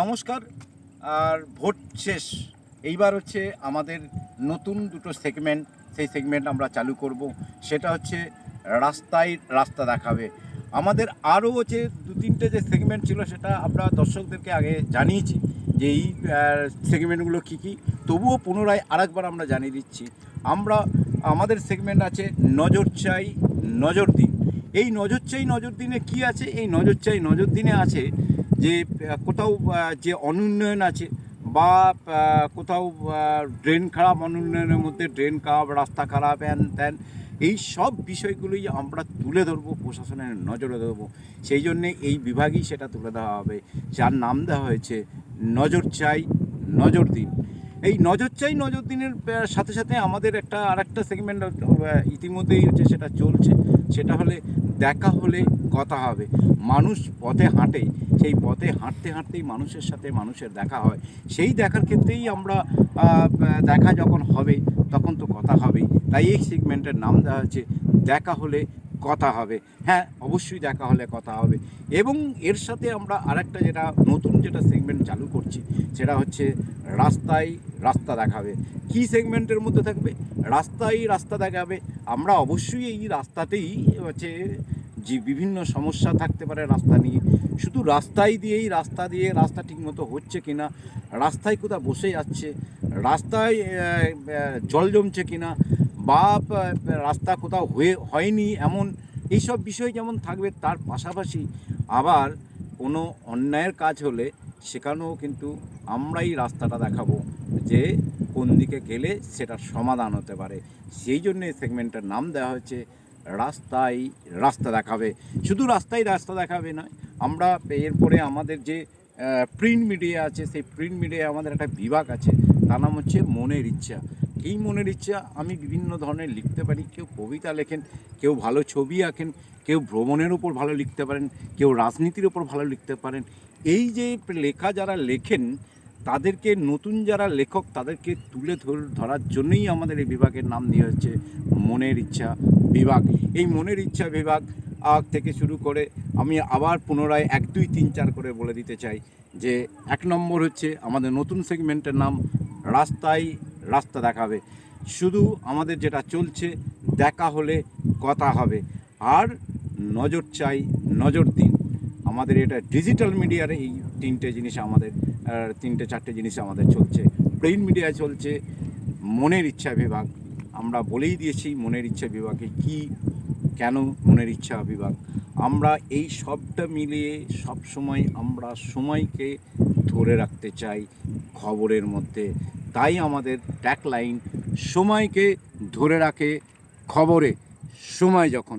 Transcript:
নমস্কার, আর ভোট শেষ। এইবার হচ্ছে আমাদের নতুন দুটো সেগমেন্ট সেই সেগমেন্ট আমরা চালু করব। সেটা হচ্ছে রাস্তায় রাস্তা দেখাবে। আমাদের আরও হচ্ছে দু তিনটে যে সেগমেন্ট ছিল, সেটা আমরা দর্শকদেরকে আগে জানিয়েছি যে এই সেগমেন্টগুলো কী কী। তবুও পুনরায় আরেকবার আমরা জানিয়ে দিচ্ছি, আমরা, আমাদের সেগমেন্ট আছে নজর চাই, নজর দিন। এই নজর চাই, নজর দিনে কী আছে? এই নজর চাই, নজর দিনে আছে যে কোথাও যে অনুন্নয়ন আছে বা কোথাও ড্রেন খারাপ, অনুন্নয়নের মধ্যে ড্রেন খারাপ, রাস্তা খারাপ হ্যান ত্যান এই সব বিষয়গুলোই আমরা তুলে ধরবো, প্রশাসনের নজরে ধরবো। সেই জন্যে এই বিভাগই সেটা তুলে দেওয়া হবে। যার নাম দেওয়া হয়েছে, নজর চাই, নজর দিন। এই নজর চাই নজর দিনের সাথে সাথে আমাদের একটা আর একটা সেগমেন্ট ইতিমধ্যেই হচ্ছে সেটা চলছে। সেটা হলে দেখা হলে কথা হবে। মানুষ পথে হাঁটে, সেই পথে হাঁটতে হাঁটতেই মানুষের সাথে মানুষের দেখা হয়। সেই দেখার ক্ষেত্রেই আমরা দেখা যখন হবে, তখন তো কথা হবেই। তাই এই সেগমেন্টের নাম দেওয়া হচ্ছে দেখা হলে কথা হবে। হ্যাঁ অবশ্যই দেখা হলে কথা হবে। এবং এর সাথে আমরা আরেকটা যেটা নতুন যেটা সেগমেন্ট চালু করছি, সেটা হচ্ছে রাস্তায় রাস্তা দেখাবে। কি সেগমেন্টের মধ্যে থাকবে? রাস্তায় রাস্তা দেখাবে। আমরা অবশ্যই এই রাস্তাতেই হচ্ছে যে বিভিন্ন সমস্যা থাকতে পারে রাস্তা নিয়ে। শুধু রাস্তায় দিয়েই রাস্তা দিয়ে রাস্তা ঠিকমতো হচ্ছে কিনা, রাস্তায় কোথাও বসে যাচ্ছে, রাস্তায় জল জমছে কিনা বা রাস্তা কোথাও হয়ে, হয়নি এমন, এইসব বিষয় যেমন থাকবে, তার পাশাপাশি আবার কোনো অন্যায়ের কাজ হলে সেখানেও কিন্তু আমরাই রাস্তাটা দেখাবো যে কোন দিকে গেলে সেটার সমাধান হতে পারে। সেই জন্য এই সেগমেন্টের নাম দেওয়া হয়েছে রাস্তায় রাস্তা দেখাবে। শুধু রাস্তায় রাস্তা দেখাবে না আমরা এরপরে আমাদের যে প্রিন্ট মিডিয়া আছে, সেই প্রিন্ট মিডিয়ায় আমাদের একটা বিভাগ আছে তার নাম হচ্ছে মনের ইচ্ছা। এই মনের ইচ্ছা আমি বিভিন্ন ধরনের লিখতে পারি। কেউ কবিতা লেখেন, কেউ ভালো ছবি আঁকেন, কেউ ভ্রমণের উপর ভালো লিখতে পারেন, কেউ রাজনীতির উপর ভালো লিখতে পারেন। এই যে লেখা যারা লেখেন, তাদেরকে নতুন যারা লেখক, তাদেরকে তুলে ধর- ধরার জন্যই আমাদের এই বিভাগের নাম দিয়ে হচ্ছে মনের ইচ্ছা বিভাগ। এই মনের ইচ্ছা বিভাগ থেকে শুরু করে আমি আবার পুনরায় এক, দুই, তিন, চার করে বলে দিতে চাই যে, এক নম্বর হচ্ছে আমাদের নতুন সেগমেন্টের নাম রাস্তায় রাস্তা দেখাবে। শুধু আমাদের যেটা চলছে, দেখা হলে কথা হবে। আর নজর চাই, নজর দিন। আমাদের এটা ডিজিটাল মিডিয়ার এই তিনটে জিনিস আমাদের তিনটে, চারটে জিনিস আমাদের চলছে। প্রিন্ট মিডিয়ায় চলছে, মনের ইচ্ছা বিভাগ। আমরা বলেই দিয়েছি মনের ইচ্ছা বিভাগে কি, কেন মনের ইচ্ছা বিভাগ? আমরা এই সবটা মিলিয়ে সব সময় আমরা সময়কে ধরে রাখতে চাই খবরের মধ্যে। তাই আমাদের ট্যাগলাইন সময়কে ধরে রাখে খবরে সময় যখন